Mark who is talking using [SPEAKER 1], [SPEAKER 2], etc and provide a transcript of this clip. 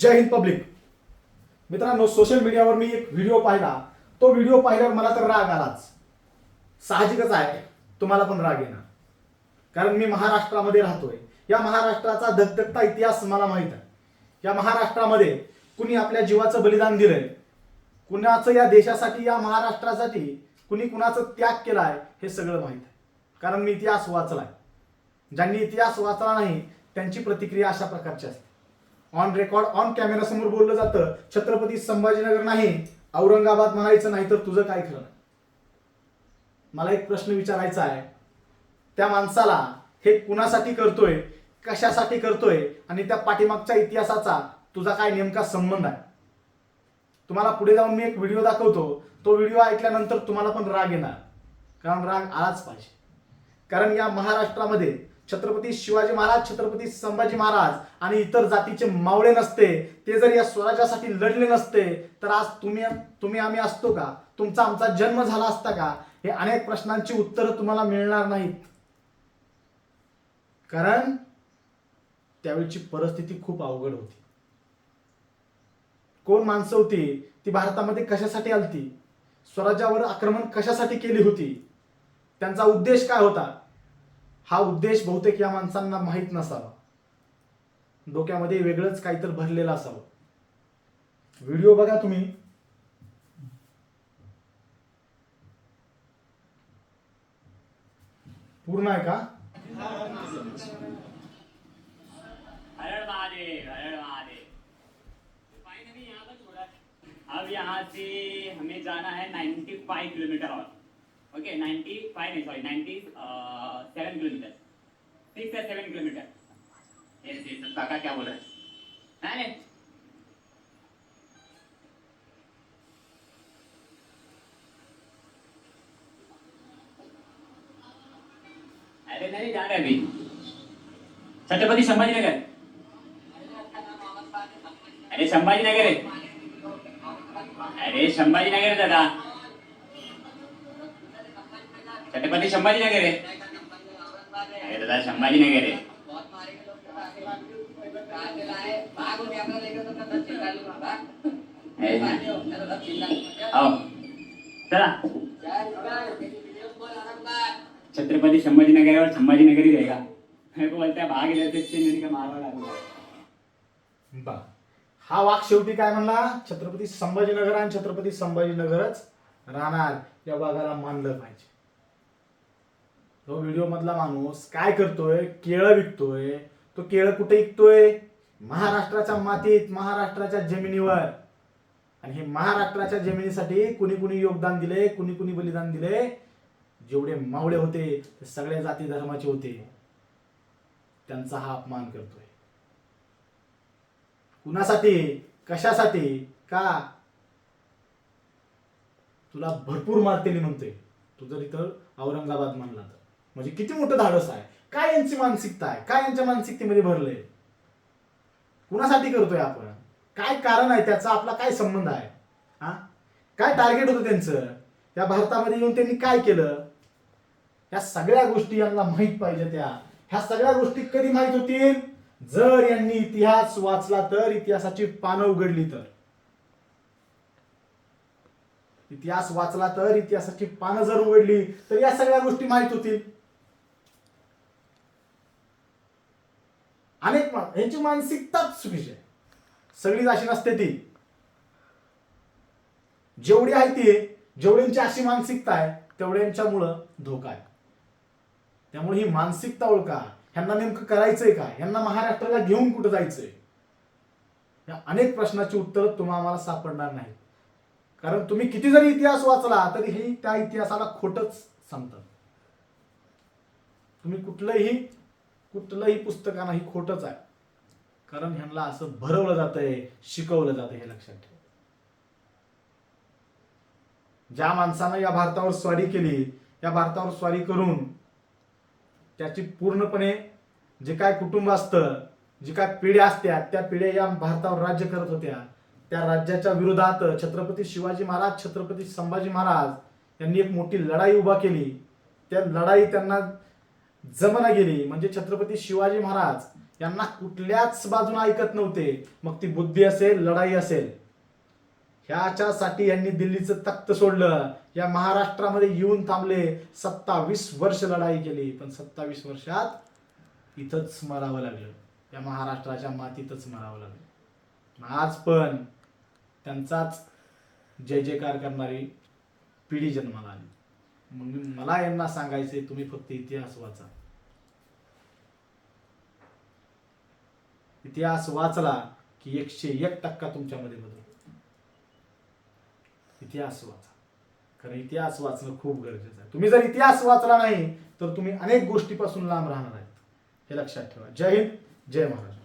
[SPEAKER 1] जय Hind public. मित्रांनो social मीडियावर मी एक व्हिडिओ पाहिला. तो व्हिडिओ पाहिल्यावर मला तर राग आलाच. साहजिकच आहे. तुम्हाला पण राग येणार. कारण मी महाराष्ट्रामध्ये राहतोय. या महाराष्ट्राचा धगधगता इतिहास मला माहीत आहे. या महाराष्ट्रामध्ये कुणी आपल्या जीवाचं बलिदान दिलंय? कुणाचं या देशासाठी या महाराष्ट्रासाठी कुणी कुणाचं त्याग केलाय हे सगळं माहीत आहे. कारण मी इतिहास वाचलाय. ज्यांनी इतिहास वाचला नाही त्यांची प्रतिक्रिया अशा प्रकारची असते. ऑन रेकॉर्ड ऑन कॅमेरा समोर बोललं जातं छत्रपती संभाजीनगर नाही औरंगाबाद म्हणायचं नाही तर तुझं काय खरं मला एक प्रश्न विचारायचा आहे. त्या माणसाला हे कुणासाठी करतोय कशासाठी करतोय आणि त्या पाठीमागच्या इतिहासाचा तुझा काय नेमका संबंध आहे? तुम्हाला पुढे जाऊन मी एक व्हिडिओ दाखवतो. तो व्हिडिओ ऐकल्यानंतर तुम्हाला पण राग येणार. कारण राग आलाच पाहिजे. कारण या महाराष्ट्रामध्ये छत्रपती शिवाजी महाराज छत्रपती संभाजी महाराज आणि इतर जातीचे मावळे नसते ते जर या स्वराज्यासाठी लढले नसते तर आज तुम्ही तुम्ही आम्ही असतो का? तुमचा आमचा जन्म झाला असता का? हे अनेक प्रश्नांची उत्तरं तुम्हाला मिळणार नाहीत. कारण त्यावेळची परिस्थिती खूप अवघड होती. कोण माणसं होती? ती भारतामध्ये कशासाठी आलती? स्वराज्यावर आक्रमण कशासाठी केली होती? त्यांचा उद्देश काय होता? हा उद्देश बहुतेक या माणसांना माहीत नसावा. डोक्यामध्ये वेगळंच काहीतरी भरलेलं असावं. व्हिडिओ बघा तुम्ही. पूर्ण आहे का?
[SPEAKER 2] महादेव अब यहाँ से हमें जाना है 95 किलोमीटर और. ओके नाईन्टी फाय नाही सॉरी 97 किलोमीटर सिक्स या सेवन किलोमीटर येस येस काका क्या बोल रहे हैं? नहीं. अरे नहीं जा रहे अभी. छत्रपति संभाजीनगर. अरे संभाजीनगर आहे अरे संभाजीनगर दादा. छत्रपती संभाजीनगर आहे दादा संभाजीनगर आहे चला छत्रपती संभाजीनगरावर संभाजीनगरी आहे मेरे को भाग का
[SPEAKER 1] बा हा वाक शेवटी काय म्हणला छत्रपती संभाजीनगर आणि छत्रपती संभाजीनगरच राहणार या भागाला मानलं पाहिजे तो व्हिडिओ मधला माणूस काय करतोय? केळं विकतोय. तो केळं कुठे विकतोय? महाराष्ट्राच्या मातीत महाराष्ट्राच्या जमिनीवर. आणि हे महाराष्ट्राच्या जमिनीसाठी कुणी कुणी योगदान दिले कुणी कुणी बलिदान दिले जेवढे मावळे होते ते सगळ्या जाती धर्माचे होते. त्यांचा हा अपमान करतोय. कुणासाठी? कशासाठी? का? तुला भरपूर मारतेली म्हणतोय. तू जर इथं औरंगाबाद म्हणला तर. म्हणजे किती मोठं धाडस आहे? काय यांची मानसिकता आहे? काय यांच्या मानसिकतेमध्ये भरलंय? कुणासाठी करतोय आपण? काय कारण आहे? त्याचा आपला काय संबंध आहे? हा? काय टार्गेट होतं त्यांचं? या भारतामध्ये येऊन त्यांनी काय केलं? ह्या सगळ्या गोष्टी यांना माहीत पाहिजे त्या. ह्या सगळ्या गोष्टी कधी माहीत होतील? जर यांनी इतिहास वाचला तर इतिहासाची पानं उघडली तर. इतिहास वाचला तर इतिहासाची पानं जर उघडली तर या सगळ्या गोष्टी माहीत होतील. अनेक मा- यांची मानसिकताच चुकीची आहे. सगळीच अशी नसते ती. जेवढी आहे ती जेवढ्यांची अशी मानसिकता आहे तेवढ्यांच्यामुळं धोका आहे. त्यामुळे ही मानसिकता ओळखा. ह्यांना नेमकं करायचंय का ह्यांना महाराष्ट्राला घेऊन कुठं जायचंय? या अनेक प्रश्नाची उत्तर तुम्हाला आम्हाला सापडणार नाही कारण तुम्ही किती जरी इतिहास वाचला तरी हे त्या इतिहासाला खोटच सांगतात. तुम्ही कुठलंही कुठलंही पुस्तकानं ही खोटच आहे. कारण ह्यांना असं भरवलं जातंय शिकवलं जातं हे लक्षात ठेवा. ज्या माणसानं या भारतावर स्वारी केली या भारतावर स्वारी करून त्याची पूर्णपणे जे काय कुटुंब असतं जी काय पिढ्या असत्या त्या पिढ्या या भारतावर राज्य करत होत्या. त्या राज्याच्या विरोधात छत्रपती शिवाजी महाराज छत्रपती संभाजी महाराज यांनी एक मोठी लढाई उभा केली. त्या लढाई त्यांना जमना गेली. म्हणजे छत्रपती शिवाजी महाराज यांना कुठल्याच बाजूने ऐकत नव्हते. मग ती बुद्धी असेल लढाई असेल. ह्याच्यासाठी यांनी दिल्लीचं तख्त सोडलं. या महाराष्ट्रामध्ये येऊन थांबले. सत्तावीस वर्ष लढाई केली. पण सत्तावीस वर्षात इथंच मरावं लागलं. या महाराष्ट्राच्या मातीतच मरावं लागलं. आज पण त्यांचाच जय जयकार करणारी पिढी जन्माला आली. मग मला यांना सांगायचंय तुम्ही फक्त इतिहास वाचा इतिहास वाचला की एकशे एक टक्का तुमच्यामध्ये बदल. इतिहास वाचा. कारण इतिहास वाचणं खूप गरजेचं आहे. तुम्ही जर इतिहास वाचला नाही तर तुम्ही अनेक गोष्टीपासून लांब राहणार आहेत. हे लक्षात ठेवा. जय हिंद जय महाराष्ट्र.